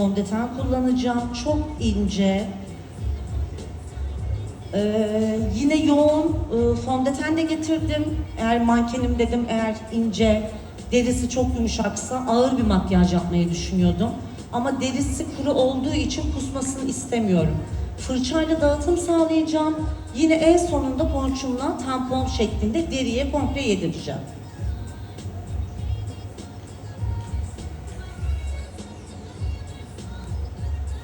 fondöten kullanacağım. Çok ince. Ee, yine yoğun e, fondöten de getirdim. Eğer mankenim dedim, eğer ince, derisi çok yumuşaksa ağır bir makyaj yapmayı düşünüyordum. Ama derisi kuru olduğu için kusmasını istemiyorum. Fırçayla dağıtım sağlayacağım. Yine en sonunda ponçumla tampon şeklinde deriye komple yedireceğim.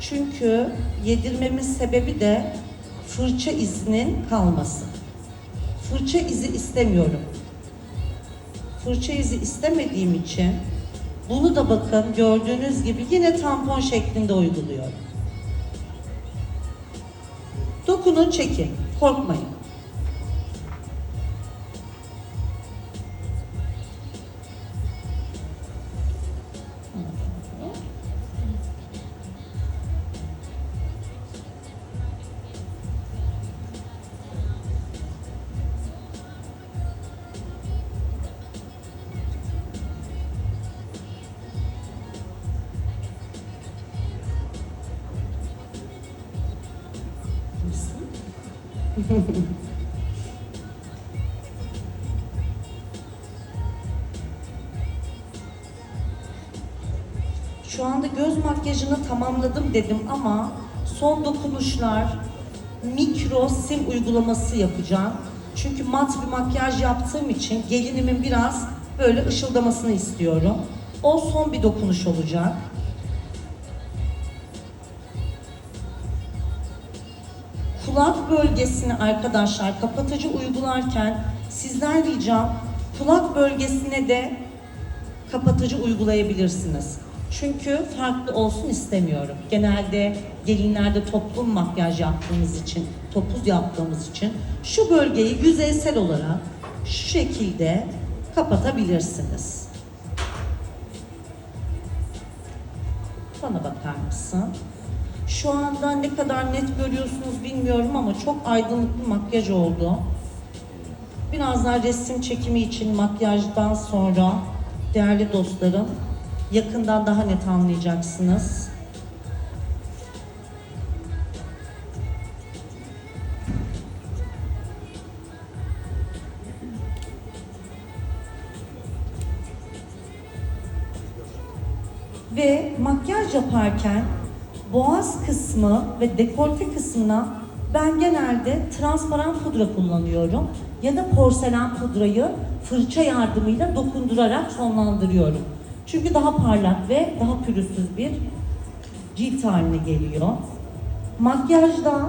Çünkü yedirmemin sebebi de fırça izinin kalması. Fırça izi istemiyorum. Fırça izi istemediğim için bunu da bakın gördüğünüz gibi yine tampon şeklinde uyguluyorum. Dokunun çekin. Korkmayın. Şu anda göz makyajını tamamladım dedim ama son dokunuşlar mikro sim uygulaması yapacağım. Çünkü mat bir makyaj yaptığım için gelinimin biraz böyle ışıldamasını istiyorum. O son bir dokunuş olacak. Bölgesini arkadaşlar kapatıcı uygularken sizden ricam kulak bölgesine de kapatıcı uygulayabilirsiniz. Çünkü farklı olsun istemiyorum. Genelde gelinlerde toplum makyaj yaptığımız için, topuz yaptığımız için şu bölgeyi yüzeysel olarak şu şekilde kapatabilirsiniz. Bana bakar mısın? Şu anda ne kadar net görüyorsunuz bilmiyorum ama çok aydınlık bir makyaj oldu. Birazdan resim çekimi için makyajdan sonra değerli dostlarım yakından daha net anlayacaksınız. Ve makyaj yaparken boğaz kısmı ve dekolte kısmına ben genelde transparan pudra kullanıyorum ya da porselen pudrayı fırça yardımıyla dokundurarak sonlandırıyorum. Çünkü daha parlak ve daha pürüzsüz bir cilt haline geliyor. Makyajda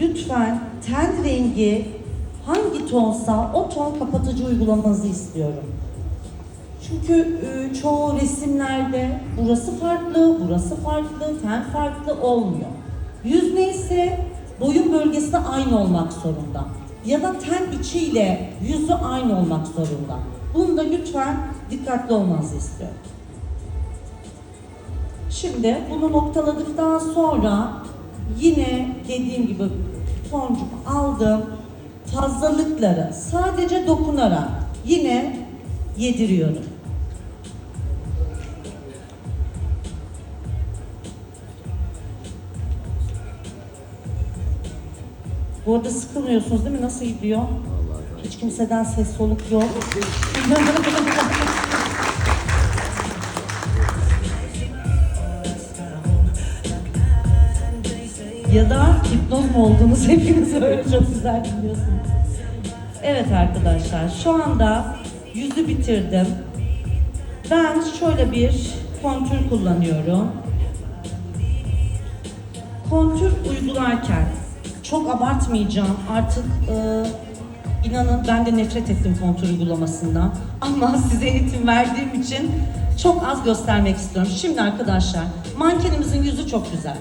lütfen ten rengi hangi tonsa o ton kapatıcı uygulamanızı istiyorum. Çünkü e, çoğu resimlerde burası farklı, burası farklı, ten farklı olmuyor. Yüz neyse boyun bölgesi de aynı olmak zorunda. Ya da ten içiyle yüzü aynı olmak zorunda. Bunda lütfen dikkatli olmanızı istiyorum. Şimdi bunu noktaladıktan sonra yine dediğim gibi toncumu aldım. Fazlalıkları sadece dokunarak yine yediriyorum. Bu arada sıkılmıyorsunuz değil mi? Nasıl gidiyor? Hiç kimseden ses soluk yok. ya da hipnoz mu oldunuz hepiniz öyle çok güzel biliyorsunuz. Evet arkadaşlar şu anda yüzü bitirdim. Ben şöyle bir kontür kullanıyorum. Kontür uygularken çok abartmayacağım. Artık e, inanın ben de nefret ettim kontür uygulamasından. Ama size eğitim verdiğim için çok az göstermek istiyorum. Şimdi arkadaşlar mankenimizin yüzü çok güzel.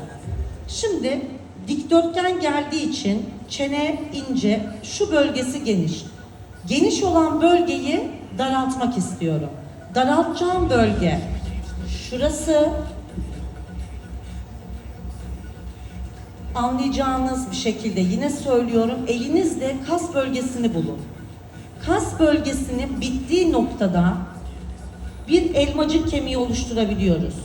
Şimdi dikdörtgen geldiği için çene ince, şu bölgesi geniş. Geniş olan bölgeyi daraltmak istiyorum. Daraltacağım bölge şurası anlayacağınız bir şekilde yine söylüyorum elinizle kas bölgesini bulun. Kas bölgesinin bittiği noktada bir elmacık kemiği oluşturabiliyoruz.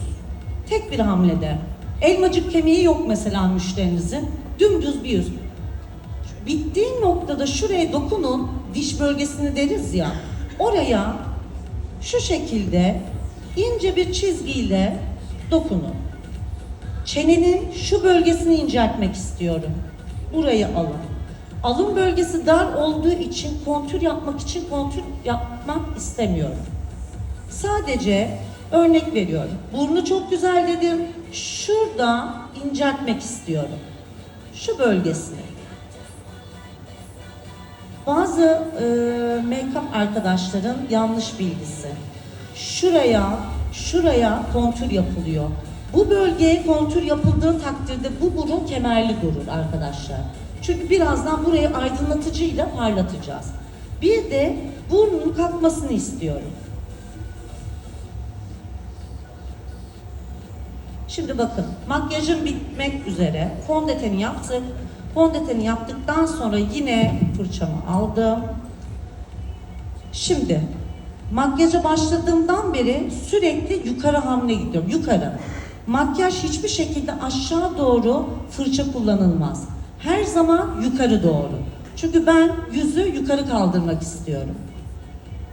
Tek bir hamlede. Elmacık kemiği yok mesela müşterinizin. Dümdüz bir yüz. Bittiği noktada şuraya dokunun, diş bölgesini deriz ya. Oraya şu şekilde ince bir çizgiyle dokunun. Çenenin şu bölgesini inceltmek istiyorum. Burayı alın. Alın bölgesi dar olduğu için kontür yapmak için kontür yapmak istemiyorum. Sadece örnek veriyorum. Burnu çok güzel dedim. Şurada inceltmek istiyorum. Şu bölgesini. Bazı e, make-up arkadaşların yanlış bilgisi. Şuraya, şuraya kontür yapılıyor. Bu bölgeye kontür yapıldığı takdirde bu burun kemerli durur arkadaşlar. Çünkü birazdan burayı aydınlatıcıyla parlatacağız. Bir de burnun kalkmasını istiyorum. Şimdi bakın makyajım bitmek üzere. Fondöteni yaptık. Fondöteni yaptıktan sonra yine fırçamı aldım. Şimdi makyaja başladığımdan beri sürekli yukarı hamle gidiyorum. Yukarı. Makyaj hiçbir şekilde aşağı doğru fırça kullanılmaz. Her zaman yukarı doğru. Çünkü ben yüzü yukarı kaldırmak istiyorum.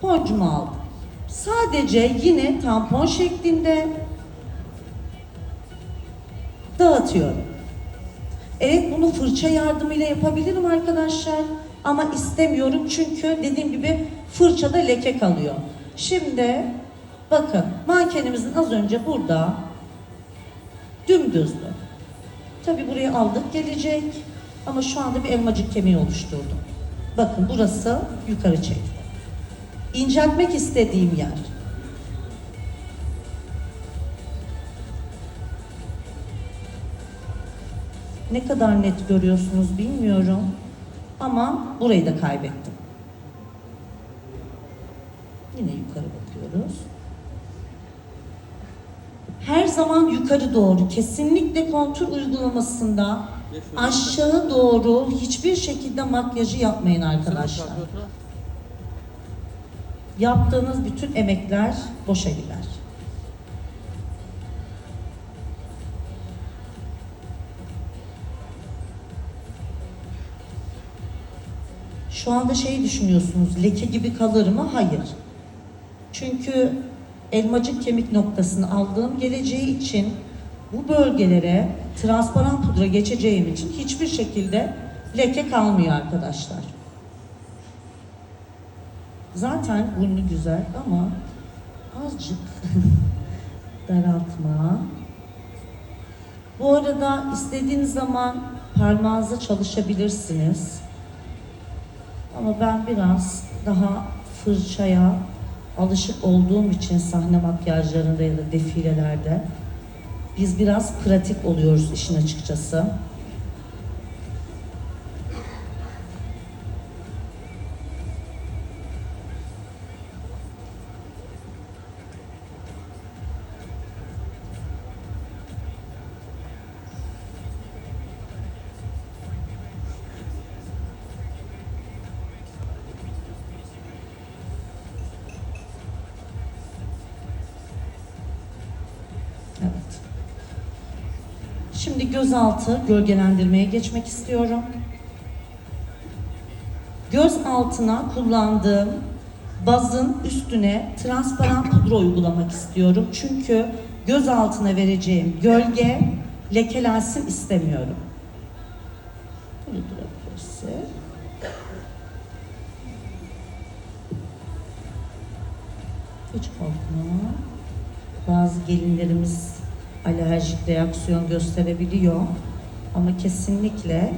Poncumu aldım. Sadece yine tampon şeklinde dağıtıyorum. Evet bunu fırça yardımıyla yapabilirim arkadaşlar. Ama istemiyorum çünkü dediğim gibi fırçada leke kalıyor. Şimdi bakın mankenimizin az önce burada dümdüzdü. Tabi buraya aldık gelecek ama şu anda bir elmacık kemiği oluşturdum. Bakın burası yukarı çekti. İnceltmek istediğim yer. Ne kadar net görüyorsunuz bilmiyorum. Ama burayı da kaybettim. Yine yukarı bakıyoruz. Her zaman yukarı doğru. Kesinlikle kontür uygulamasında aşağı doğru hiçbir şekilde makyajı yapmayın arkadaşlar. Yaptığınız bütün emekler boşa gider. Şu anda şey düşünüyorsunuz, leke gibi kalır mı? Hayır. Çünkü elmacık kemik noktasını aldığım geleceği için bu bölgelere transparan pudra geçeceğim için hiçbir şekilde leke kalmıyor arkadaşlar. Zaten burnu güzel ama azıcık daraltma. Bu arada istediğiniz zaman parmağınızı çalışabilirsiniz. Ama ben biraz daha fırçaya alışık olduğum için sahne makyajlarında ya da defilelerde biz biraz pratik oluyoruz işin açıkçası. Şimdi gözaltı gölgelendirmeye geçmek istiyorum. Göz altına kullandığım bazın üstüne transparan pudra uygulamak istiyorum. Çünkü göz altına vereceğim gölge lekelensin istemiyorum. Pudra püresi. Hiç korkma. Bazı gelinlerimiz alerjik reaksiyon gösterebiliyor. Ama kesinlikle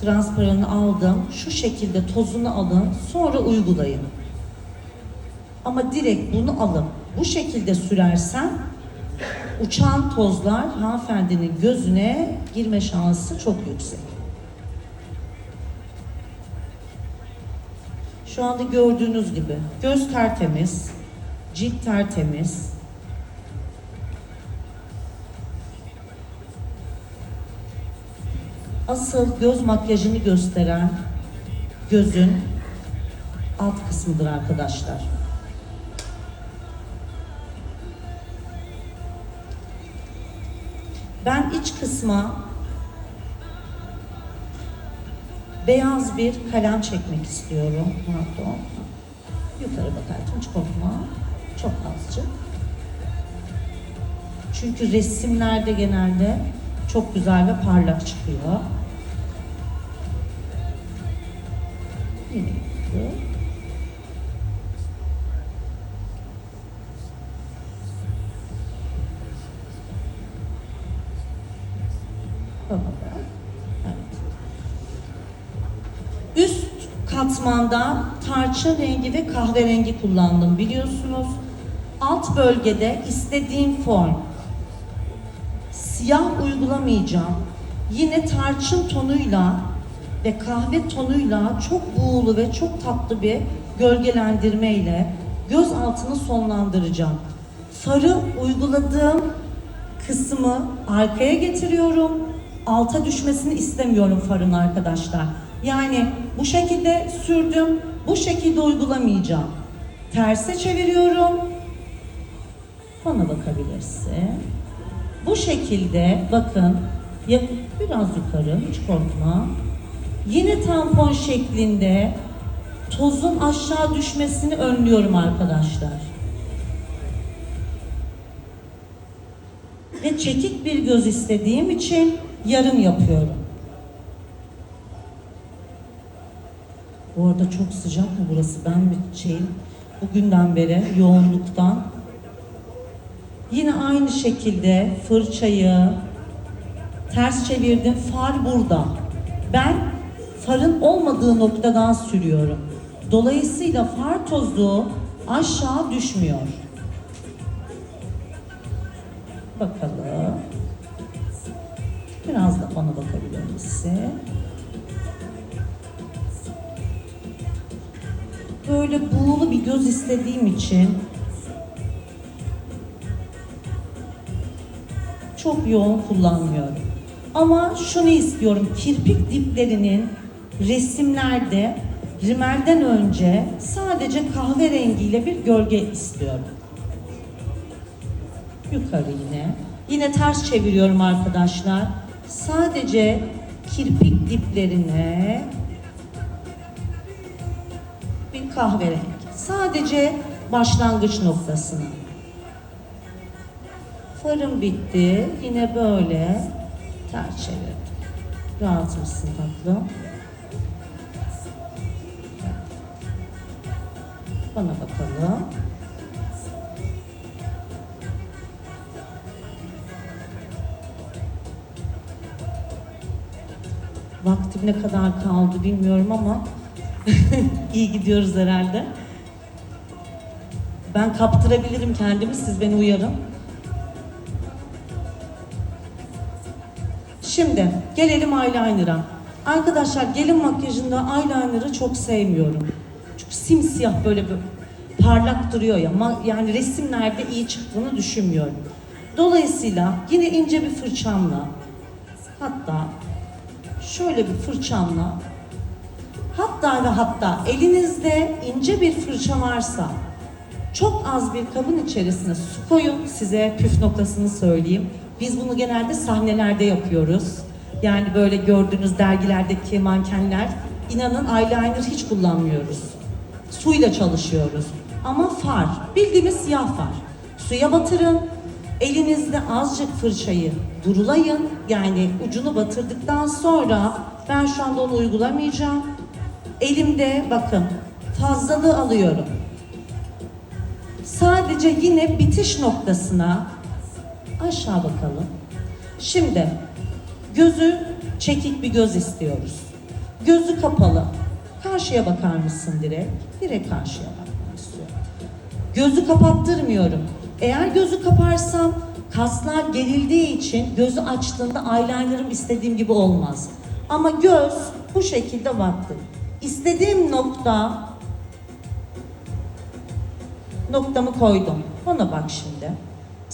transparanı aldım. Şu şekilde tozunu alın. Sonra uygulayın. Ama direkt bunu alıp bu şekilde sürersem uçan tozlar hanımefendinin gözüne girme şansı çok yüksek. Şu anda gördüğünüz gibi göz tertemiz, cilt tertemiz, asıl göz makyajını gösteren gözün alt kısmıdır arkadaşlar. Ben iç kısma beyaz bir kalem çekmek istiyorum. Pardon. Yukarı bakarken hiç korkma. Çok azıcık. Çünkü resimlerde genelde çok güzel ve parlak çıkıyor. Üst katmanda tarçın rengi ve kahverengi kullandım biliyorsunuz. Alt bölgede istediğim form. Siyah uygulamayacağım. Yine tarçın tonuyla ve kahve tonuyla çok buğulu ve çok tatlı bir gölgelendirme ile göz altını sonlandıracağım. Farı uyguladığım kısmı arkaya getiriyorum. Alta düşmesini istemiyorum farın arkadaşlar. Yani bu şekilde sürdüm, bu şekilde uygulamayacağım. Terse çeviriyorum. Bana bakabilirsin. Bu şekilde bakın, biraz yukarı, hiç korkma. Yine tampon şeklinde tozun aşağı düşmesini önlüyorum arkadaşlar. ve çekik bir göz istediğim için yarım yapıyorum. Bu arada çok sıcak mı burası? Ben mi şey bugünden beri yoğunluktan. Yine aynı şekilde fırçayı ters çevirdim. Far burada. Ben farın olmadığı noktadan sürüyorum. Dolayısıyla far tozu aşağı düşmüyor. Bakalım. Biraz da bana bakabilir misin? Böyle buğulu bir göz istediğim için çok yoğun kullanmıyorum. Ama şunu istiyorum, kirpik diplerinin resimlerde rimelden önce sadece kahverengiyle bir gölge istiyorum yukarı yine. Yine ters çeviriyorum arkadaşlar. Sadece kirpik diplerine bir kahverengi. Sadece başlangıç noktasına. Farım bitti. Yine böyle ters çevirdim. Rahat mısın tatlım? Bana bakalım. Vaktim ne kadar kaldı bilmiyorum ama iyi gidiyoruz herhalde. Ben kaptırabilirim kendimi, siz beni uyarın. Şimdi gelelim eyeliner'a. Arkadaşlar gelin makyajında eyeliner'ı çok sevmiyorum. Çünkü simsiyah böyle bir parlak duruyor ya. Yani resimlerde iyi çıktığını düşünmüyorum. Dolayısıyla yine ince bir fırçamla hatta şöyle bir fırçamla hatta ve hatta elinizde ince bir fırça varsa çok az bir kabın içerisine su koyun. Size püf noktasını söyleyeyim. Biz bunu genelde sahnelerde yapıyoruz. Yani böyle gördüğünüz dergilerdeki mankenler inanın eyeliner hiç kullanmıyoruz. Suyla çalışıyoruz. Ama far, bildiğimiz siyah far. Suya batırın. Elinizde azıcık fırçayı durulayın. Yani ucunu batırdıktan sonra ben şu anda onu uygulamayacağım. Elimde bakın fazlalığı alıyorum. Sadece yine bitiş noktasına aşağı bakalım. Şimdi gözü çekik bir göz istiyoruz. Gözü kapalı. Karşıya bakar mısın direkt? Direkt karşıya bakmak istiyorum. Gözü kapattırmıyorum. Eğer gözü kaparsam kaslar gerildiği için gözü açtığında eyelinerım istediğim gibi olmaz. Ama göz bu şekilde baktım. İstediğim nokta noktamı koydum. Bana bak şimdi.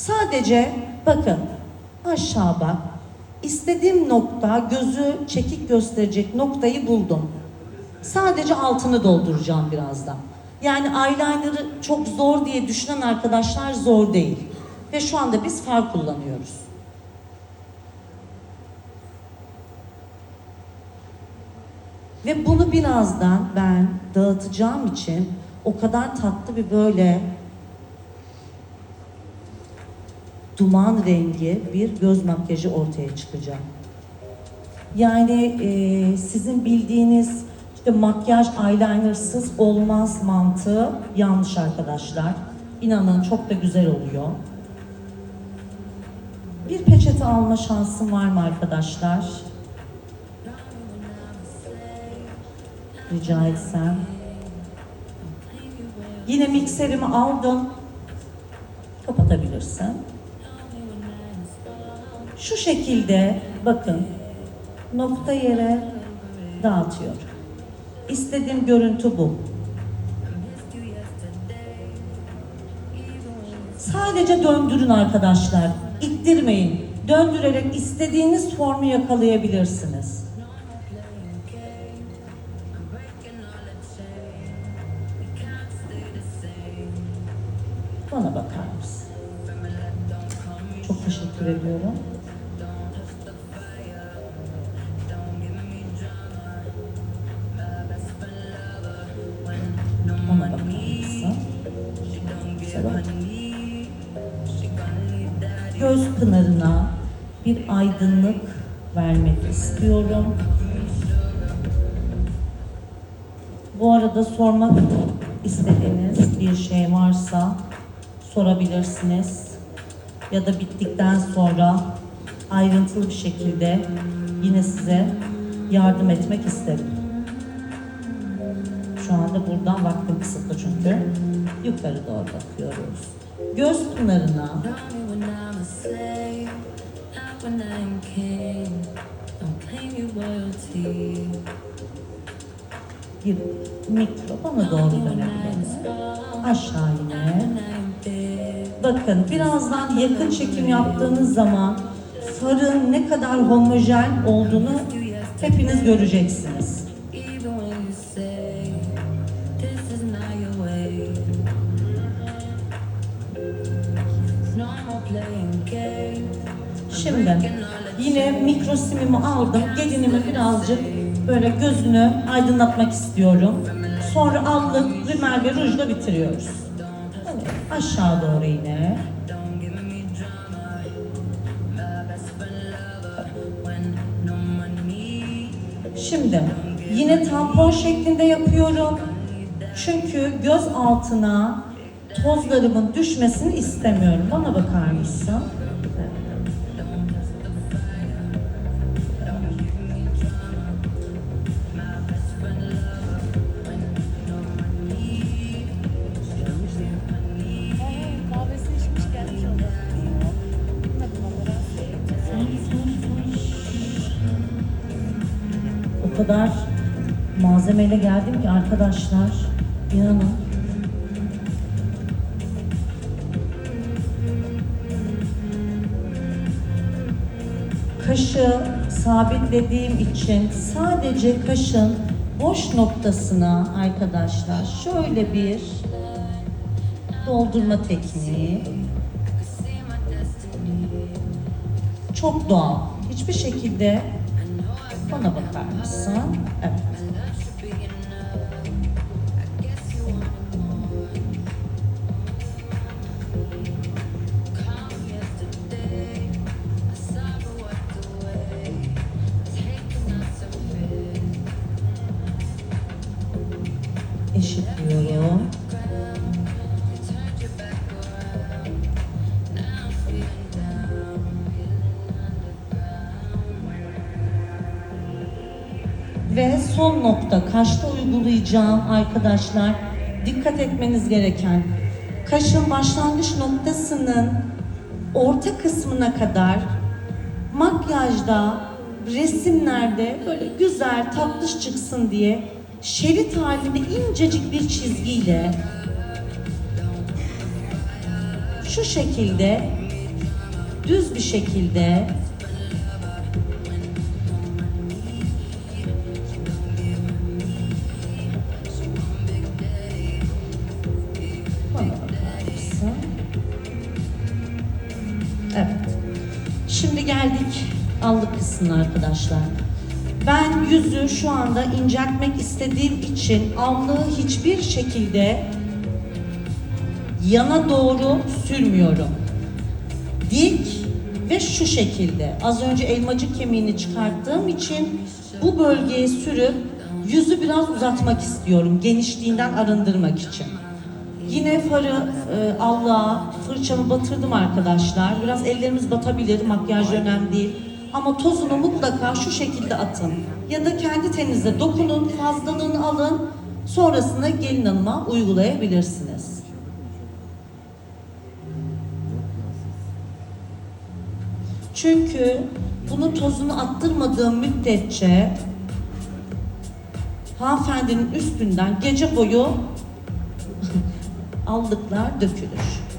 Sadece bakın aşağı bak. İstediğim nokta gözü çekik gösterecek noktayı buldum. Sadece altını dolduracağım birazdan. Yani eyeliner'ı çok zor diye düşünen arkadaşlar zor değil. Ve şu anda biz far kullanıyoruz. Ve bunu birazdan ben dağıtacağım için o kadar tatlı bir böyle duman rengi bir göz makyajı ortaya çıkacak. Yani e, sizin bildiğiniz işte makyaj eyelinersız olmaz mantığı yanlış arkadaşlar. İnanın çok da güzel oluyor. Bir peçete alma şansım var mı arkadaşlar? Rica etsem. Yine mikserimi aldım. Kapatabilirsin. Şu şekilde bakın nokta yere dağıtıyor. İstediğim görüntü bu. Sadece döndürün arkadaşlar. İttirmeyin. Döndürerek istediğiniz formu yakalayabilirsiniz. Göz pınarına bir aydınlık vermek istiyorum. Bu arada sormak istediğiniz bir şey varsa sorabilirsiniz. Ya da bittikten sonra ayrıntılı bir şekilde yine size yardım etmek isterim. Şu anda buradan vaktim kısıtlı çünkü. Yukarı doğru bakıyoruz. Göz pınarına bir mikro bana doğru dönebilir. Aşağı yine. Bakın birazdan yakın çekim yaptığınız zaman farın ne kadar homojen olduğunu hepiniz göreceksiniz. Aldım. Gelinimi birazcık böyle gözünü aydınlatmak istiyorum. Sonra allık, rimel ve rujla bitiriyoruz. Evet, aşağı doğru yine. Şimdi yine tampon şeklinde yapıyorum. Çünkü göz altına tozlarımın düşmesini istemiyorum. Bana bakar mısın? Malzemeyle geldim ki arkadaşlar. inanın. Kaşı sabitlediğim için sadece kaşın boş noktasına arkadaşlar şöyle bir doldurma tekniği. Çok doğal. Hiçbir şekilde bana bakar mısın? Evet. Eşitliyorum. Ve son nokta kaşta uygulayacağım arkadaşlar. Dikkat etmeniz gereken kaşın başlangıç noktasının orta kısmına kadar makyajda, resimlerde böyle güzel tatlış çıksın diye şerit halinde incecik bir çizgiyle şu şekilde düz bir şekilde? Evet. Şimdi geldik allık kısmına arkadaşlar. Ben yüzü şu anda inceltmek istediğim için alnığı hiçbir şekilde yana doğru sürmüyorum. Dik ve şu şekilde. Az önce elmacık kemiğini çıkarttığım için bu bölgeye sürüp yüzü biraz uzatmak istiyorum. Genişliğinden arındırmak için. Yine farı e, Allah'a fırçamı batırdım arkadaşlar. Biraz ellerimiz batabilir, makyaj önemli değil. Ama tozunu mutlaka şu şekilde atın. Ya da kendi teninizle dokunun, fazlalığını alın. Sonrasında gelin hanıma uygulayabilirsiniz. Çünkü bunu tozunu attırmadığım müddetçe hanımefendinin üstünden gece boyu aldıklar dökülür.